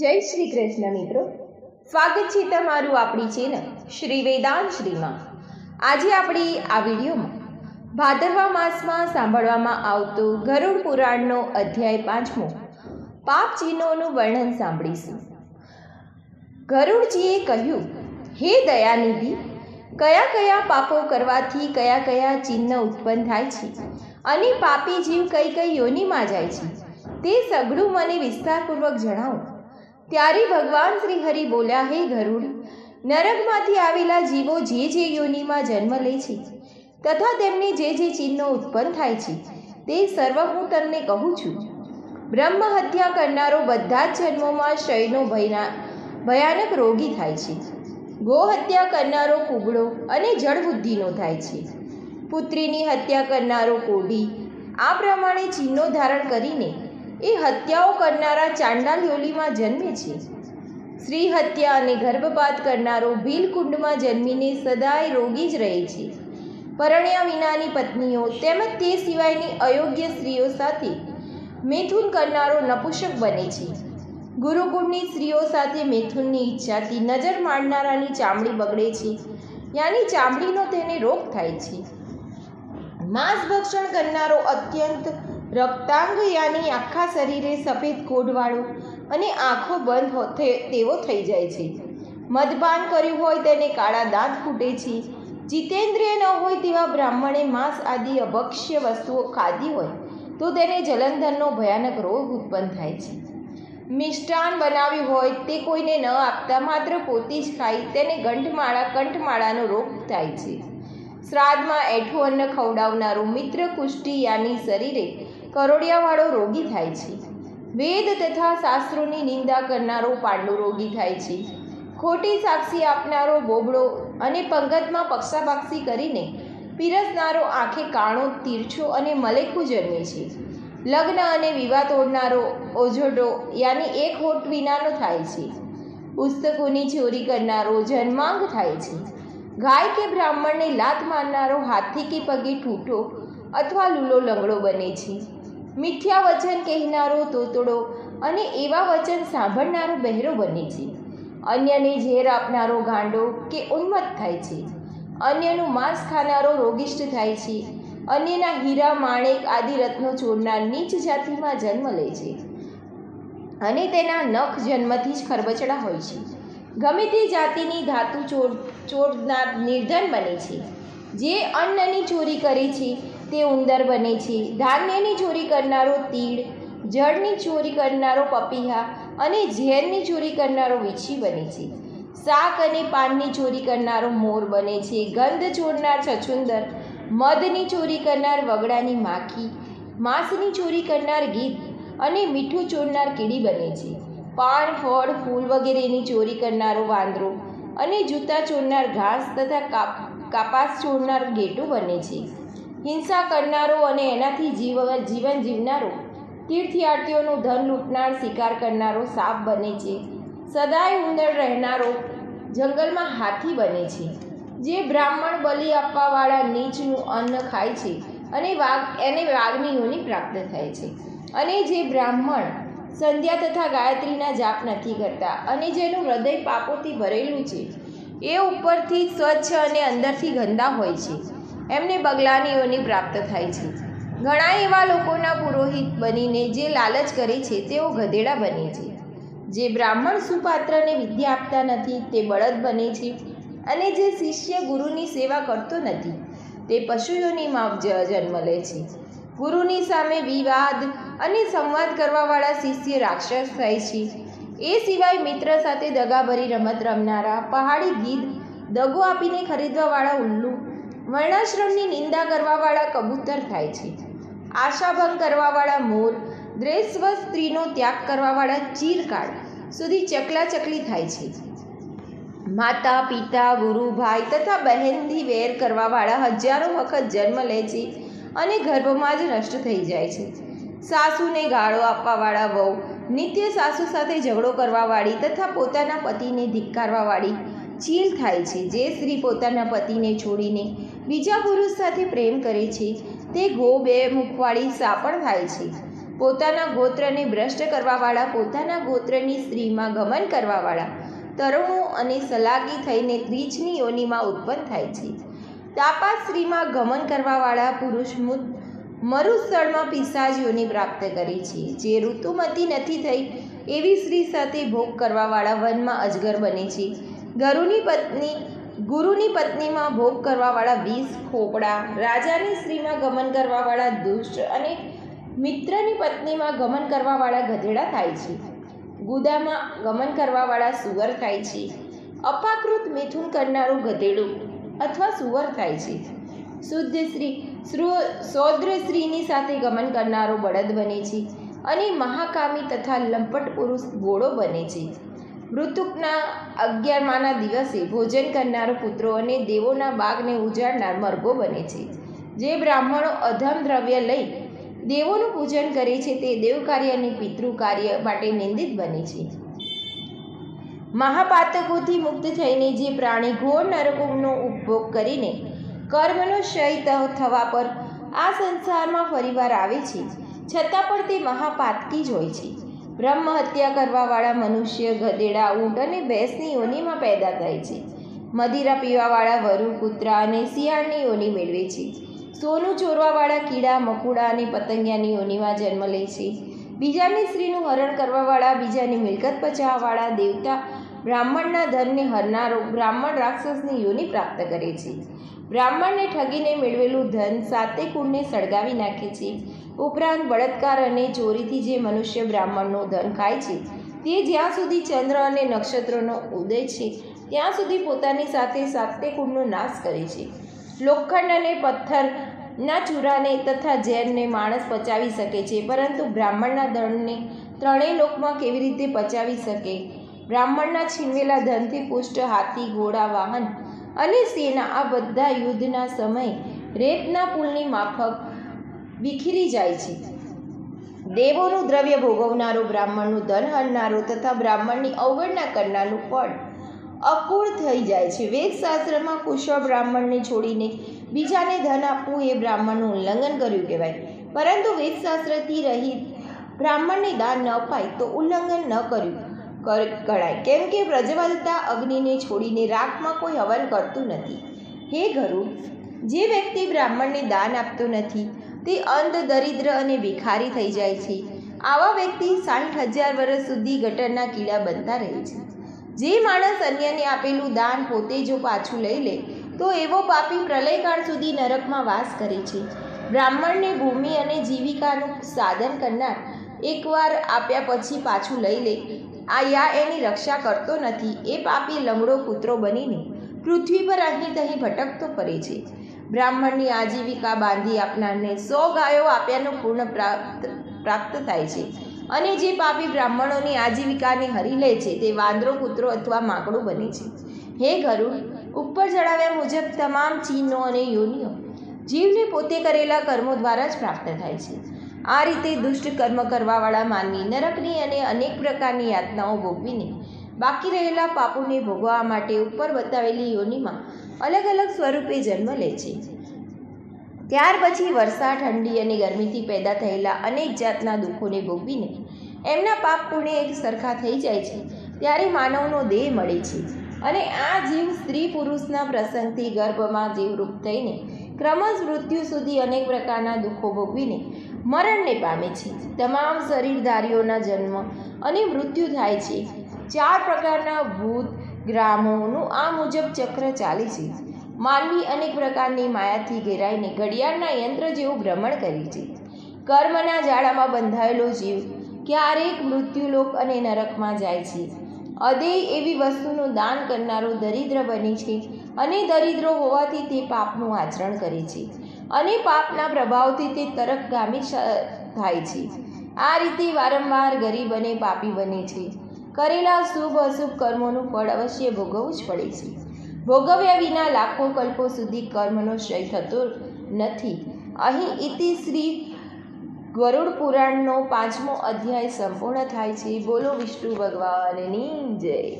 જય શ્રી કૃષ્ણ મિત્રો. સ્વાગત છે તમારું આપણી ચેનલ શ્રી વેદાંત શ્રીમાં આજે આપણી આ વિડીયોમાં ભાદરવા માસમાં સાંભળવામાં આવતો ગરુડ પુરાણનો અધ્યાય પાંચમો પાપ ચિહ્નોનું વર્ણન સાંભળીશું. ગરુડજીએ કહ્યું, હે દયાનિધિ, કયા કયા પાપો કરવાથી કયા કયા ચિહ્ન ઉત્પન્ન થાય છે? અને પાપી જીવ કઈ કઈ યોનિમાં જાય છે? તે સઘળું મને વિસ્તારપૂર્વક જણાવો. ત્યારે ભગવાન શ્રી હરિ બોલ્યા, હે ગરુડ, નરકમાંથી આવેલા જીવો જે જે યોનિમાં જન્મ લે છે તથા તેમને જે જે ચિહ્નો ઉત્પન્ન થાય છે તે સર્વ હું તમને કહું છું. બ્રહ્મ હત્યા કરનારો બધા જ જન્મોમાં ક્ષયનો ભયના, ભયાનક રોગી થાય છે. ગો હત્યા કરનારો કુબળો અને જળબુદ્ધિનો થાય છે. પુત્રીની હત્યા કરનારો કોઢી, આ પ્રમાણે ચિહ્નો ધારણ કરીને એ હત્યાઓ કરનારા ચાંડાલ યોલીમાં જન્મે છે. સ્ત્રી હત્યા અને ગર્ભપાત કરનારો ભીલકુંડમાં જન્મીને સદાય રોગી જ રહે છે. પરણ્યા વિનાની પત્નીઓ તેમજ તે સિવાયની અયોગ્ય સ્ત્રીઓ સાથે મેથુન કરનારો નપુષક બને છે. ગુરુકુળની સ્ત્રીઓ સાથે મેથુનની ઈચ્છાથી નજર માંડનારાની ચામડી બગડે છે. યાની ચામડીનો તેને રોગ થાય છે. માંસ ભક્ષણ કરનારો અત્યંત રક્તાંગ યાની આખા શરીરે સફેદ કોઢવાળો અને આંખો બંધ તેવો થઈ જાય છે. મદપાન કર્યું હોય તેને કાળા દાંત ફૂટે છે. જીતેન્દ્રિય ન હોય તેવા બ્રાહ્મણે માંસ આદિ અભક્ષ્ય વસ્તુઓ ખાધી હોય તો તેને જલંધરનો ભયાનક રોગ ઉત્પન્ન થાય છે. મિષ્ટાન બનાવ્યું હોય તે કોઈને ન આપતા માત્ર પોતે જ ખાઈ તેને ગંઠમાળા કંઠમાળાનો રોગ થાય છે. શ્રાદ્ધમાં એઠું અન્ન ખવડાવનારો મિત્ર કુષ્ટિયાની શરીરે કરોડિયાવાળો રોગી થાય છે. વેદ તથા શાસ્ત્રોની નિંદા કરનારો પાંડુ રોગી થાય છે. ખોટી સાક્ષી આપનારો બોબડો અને પંગતમાં પક્ષાપાક્ષી કરીને પીરસનારો આંખે કાણો તીરછો અને મલેખું જન્મે છે. લગ્ન અને વિવાહ તોડનારો ઓઝોડો યાની એક હોટ વિનાનો થાય છે. પુસ્તકોની ચોરી કરનારો જન્માંગ થાય છે. ગાય કે બ્રાહ્મણને લાત મારનારો હાથી કે પગે ઠૂઠો અથવા લૂલો લંગડો બને છે. મિથ્યા વચન કહેનારો તોતડો અને એવા વચન સાંભળનારો બહેરો બને છે. અન્યને ઝેર આપનારો ગાંડો કે ઉન્મત થાય છે. અન્યનું માંસ ખાનારો રોગિષ્ટ થાય છે. અન્યના હીરા, માણેક આદિ રત્નો ચોરનાર નીચ જાતિમાં જન્મ લે છે. અને તેના નખ જન્મથી જ ખરબચડા હોય છે. ગમે તે જાતિની ધાતુ ચોર ચોરનાર નિર્ધન બને છે. જે અન્નની ચોરી કરે છે તે ઉંદર બને છે. ધાન્યની ચોરી કરનારો તીડ, જળની ચોરી કરનારો પપીહા અને ઝેરની ચોરી કરનારો વીછી બને છે. શાક અને પાનની ચોરી કરનારો મોર બને છે. ગંધ ચોરનાર છછુંદર, મધની ચોરી કરનાર વગડાની માખી, માંસની ચોરી કરનાર ગીધ અને મીઠું ચોરનાર કીડી બને છે. પાન, ફળ, ફૂલ વગેરેની ચોરી કરનારો વાંદરો અને જૂતા ચોરનાર ઘાસ તથા કાપ, કાપાસ ચોરનાર ગેટું બને છે. હિંસા કરનારો અને એનાથી જીવ, જીવન જીવનારો, તીર્થયાત્રીઓનું ધન લૂંટનાર શિકાર કરનારો સાપ બને છે. સદાય ઉંદર રહેનારો જંગલમાં હાથી બને છે. જે બ્રાહ્મણ બલિ આપવાવાળા નીચનું અન્ન ખાય છે અને વાઘ, એને વાઘની પ્રાપ્ત થાય છે. અને જે બ્રાહ્મણ સંધ્યા તથા ગાયત્રીના જાપ નથી કરતા અને જેનું હૃદય પાપોથી ભરેલું છે, એ ઉપરથી સ્વચ્છ અને અંદરથી ગંદા હોય છે. એમને બગલાનીઓની પ્રાપ્ત થાય છે. ઘણા એવા લોકોના પુરોહિત બનીને જે લાલચ કરે છે, તેઓ ગધેડા બને છે. જે બ્રાહ્મણ સુપાત્રને વિદ્યા આપતા નથી, તે બળદ બને છે. અને જે શિષ્ય ગુરુની સેવા કરતો નથી, તે પશુઓની જન્મ લે છે. ગુરુની સામે વિવાદ અને સંવાદ કરવાવાળા શિષ્ય રાક્ષસ થાય છે. એ સિવાય મિત્ર સાથે દગાભરી રમત રમનારા, પહાડી ગીધ, દગો આપીને ખરીદવાવાળા ઉલ્લુ વર્ણાશ્રમની નિંદા કરવાવાળા કબૂતર થાય છે. આશાભંગ કરવાવાળા મોર દ્રેસ્વ સ્ત્રીનો ત્યાગ કરવાવાળા ચીરકાળ સુધી ચકલા ચકલી થાય છે. માતા, પિતા, ગુરુ, ભાઈ તથા બહેનથી વેર કરવાવાળા હજારો વખત જન્મ લે છે અને ગર્ભમાં જ નષ્ટ થઈ જાય છે. સાસુને ગાળો આપવાવાળા વહુ, નિત્ય સાસુ સાથે ઝઘડો કરવાવાળી તથા પોતાના પતિને ધિક્કારવાવાળી ચીલ થાય છે. જે સ્ત્રી પોતાના પતિને છોડીને બીજા પુરુષ સાથે પ્રેમ કરે છે. તે ગો બે મુખવાળી સાપણ થાય છે. પોતાના ગોત્રને ભ્રષ્ટ કરવાવાળા, પોતાના ગોત્રની સ્ત્રીમાં ગમન કરવાવાળા, તરુણો અને સલાગી થઈને ત્રીજની યોનિમાં ઉત્પન્ન થાય છે. તાપા સ્ત્રીમાં ગમન કરવાવાળા પુરુષ મરુસ્થળમાં પિસાજ યોનિ પ્રાપ્ત કરે છે. જે ઋતુમતી નથી થઈ, એવી સ્ત્રી સાથે ભોગ કરવાવાળા વનમાં અજગર બને છે. ગરુની પત્ની ગુરુની પત્નીમાં ભોગ કરવાવાળા વીસ ખોપડા, રાજાની સ્ત્રીમાં ગમન કરવાવાળા દુષ્ટ અને મિત્રની પત્નીમાં ગમન કરવાવાળા ગધેડા થાય છે. ગુદામાં ગમન કરવાવાળા સુવર થાય છે. અપાકૃત મિથુન કરનારું ગધેડું અથવા સુવર થાય છે. શુદ્ધ સ્ત્રી સૌદ્ર સ્ત્રીની સાથે ગમન કરનારો બળદ બને છે અને મહાકામી તથા લંપટ પુરુષ ઘોડો બને છે. મૃતુકના અગિયારમાના દિવસે ભોજન કરનારો પુત્રો અને દેવોના બાગને ઉજાડનાર મરઘો બને છે. જે બ્રાહ્મણો અધમ દ્રવ્ય લઈ દેવોનું પૂજન કરે છે તે દેવ કાર્ય અને પિતૃ કાર્ય માટે નિંદિત બને છે. મહાપાતકોથી મુક્ત થઈને જે પ્રાણી ઘોર નરકોનો ઉપભોગ કરીને કર્મનો ક્ષય થવા પર આ સંસારમાં ફરીવાર આવે છે. છતાં પણ તે મહાપાતકી જ હોય છે. બ્રહ્મ હત્યા કરવાવાળા મનુષ્ય, ગધેડા, ઊંટ અને ભેંસની યોનિમાં પેદા થાય છે. મદિરા પીવાવાળા વરુ, કૂતરા અને શિયાળની યોની મેળવે છે. સોનું ચોરવાવાળા કીડા, મકુડા અને પતંગિયાની યોનિમાં જન્મ લે છે. બીજાની સ્ત્રીનું હરણ કરવાવાળા, બીજાની મિલકત પચાવવાવાળા દેવતા બ્રાહ્મણના ધનને હરનારો બ્રાહ્મણ રાક્ષસની યોનિ પ્રાપ્ત કરે છે. બ્રાહ્મણને ઠગીને મેળવેલું ધન સાતે કુળને સળગાવી નાખે છે. ઉપરાંત બળાત્કાર અને ચોરીથી જે મનુષ્ય બ્રાહ્મણનું ધન ખાય છે, તે જ્યાં સુધી ચંદ્ર અને નક્ષત્રોનો ઉદય છે, ત્યાં સુધી પોતાની સાથે સાતે કુળનો નાશ કરે છે. લોખંડ અને પથ્થરના ચૂરાને તથા ઝેરને માણસ પચાવી શકે છે, પરંતુ બ્રાહ્મણના દળને ત્રણેય લોકમાં કેવી રીતે પચાવી શકે? બ્રાહ્મણના છીનવેલા ધનથી પુષ્ટ હાથી, ઘોડા, વાહન અને સેના આ બધા યુદ્ધના સમયે રેતના પુલની માફક વિખરી જાય છે. દેવોનું દ્રવ્ય ભોગવનારો બ્રાહ્મણનું ધન હરનારો તથા બ્રાહ્મણની અવગણના કરનારનું ફળ અકૂળ થઈ જાય છે. વેદશાસ્ત્રમાં કુશળ બ્રાહ્મણને છોડીને બીજાને ધન આપવું એ બ્રાહ્મણનું ઉલ્લંઘન કર્યું કહેવાય. પરંતુ વેદશાસ્ત્રથી રહિત બ્રાહ્મણને દાન ન અપાય તો ઉલ્લંઘન ન કર્યું ગણાય. કેમ કે પ્રજ્વલતા અગ્નિને છોડીને રાખમાં કોઈ હવન કરતું નથી. હે ગરુ જે વ્યક્તિ બ્રાહ્મણને દાન આપતો નથી તે અંધ, દરિદ્ર અને ભિખારી થઈ જાય છે. આવા વ્યક્તિ સાઠ હજાર વર્ષ સુધી ગટરના કીડા બનતા રહે છે. જે માણસ અન્યને આપેલું દાન પોતે જો પાછું લઈ લે, તો એવો પાપી પ્રલયકાળ સુધી નરકમાં વાસ કરે છે. બ્રાહ્મણને ભૂમિ અને જીવિકાનું સાધન કરનાર એકવાર આપ્યા પછી પાછું લઈ લે. આ યા એની રક્ષા કરતો નથી. એ પાપી લંગડો કૂતરો બનીને પૃથ્વી પર અહીં તહીં ભટકતો ફરે છે. બ્રાહ્મણની આજીવિકા બાંધી આપનારને સો ગાયો આપ્યાનું પૂર્ણ પ્રાપ્ત પ્રાપ્ત થાય છે. અને જે પાપી બ્રાહ્મણોની આજીવિકાને હરી લે છે, તે વાંદરો, કૂતરો અથવા માકડું બને છે. હે ગરુડ, ઉપર જણાવ્યા મુજબ તમામ ચિહ્નો અને યોનિઓ જીવને પોતે કરેલા કર્મો દ્વારા જ પ્રાપ્ત થાય છે. આ રીતે દુષ્ટ કર્મ કરવાવાળા માનવી નરકની અને અનેક પ્રકારની યાતનાઓ ભોગવીને બાકી રહેલા પાપોને ભોગવવા માટે ઉપર બતાવેલી યોનિમાં અલગ અલગ સ્વરૂપે જન્મ લે છે. ત્યાર પછી વર્ષા ઠંડી અને ગરમીથી પેદા થયેલા અનેક જાતના દુઃખોને ભોગવીને એમના પાપ પુણ્ય એક સરખા થઈ જાય છે, ત્યારે માનવનો દેહ મળે છે. અને આ જીવ સ્ત્રી પુરુષના પ્રસંગથી ગર્ભમાં જીવરૂપ થઈને ક્રમશ મૃત્યુ સુધી અનેક પ્રકારના દુઃખો ભોગવીને મરણને પામે છે. તમામ શરીરધારીઓના જન્મ અને મૃત્યુ થાય છે. ચાર પ્રકારના ભૂત ગ્રામોનું આ મુજબ ચક્ર ચાલે છે. માનવી અનેક પ્રકારની માયાથી ઘેરાઈને ઘડિયાળના યંત્ર જેવું ભ્રમણ કરે છે. કર્મના જાળામાં બંધાયેલો જીવ ક્યારેક મૃત્યુલોક અને નરકમાં જાય છે. અદેય એવી વસ્તુનું દાન કરનારો દરિદ્ર બને છે અને દરિદ્રો હોવાથી તે પાપનું આચરણ કરે છે અને પાપના પ્રભાવથી તે તરકગામી થાય છે. આ રીતે વારંવાર ગરીબ અને પાપી બને છે. કરેલા શુભ અશુભ કર્મોનું ફળ અવશ્ય ભોગવવું જ પડે છે. ભોગવ્યા વિના લાખો કલ્પો સુધી કર્મનો ક્ષય થતો નથી. અહીં ઇતિ શ્રી ગરુડ પુરાણનો પાંચમો અધ્યાય સંપૂર્ણ થાય છે. બોલો વિષ્ણુ ભગવાનની જય.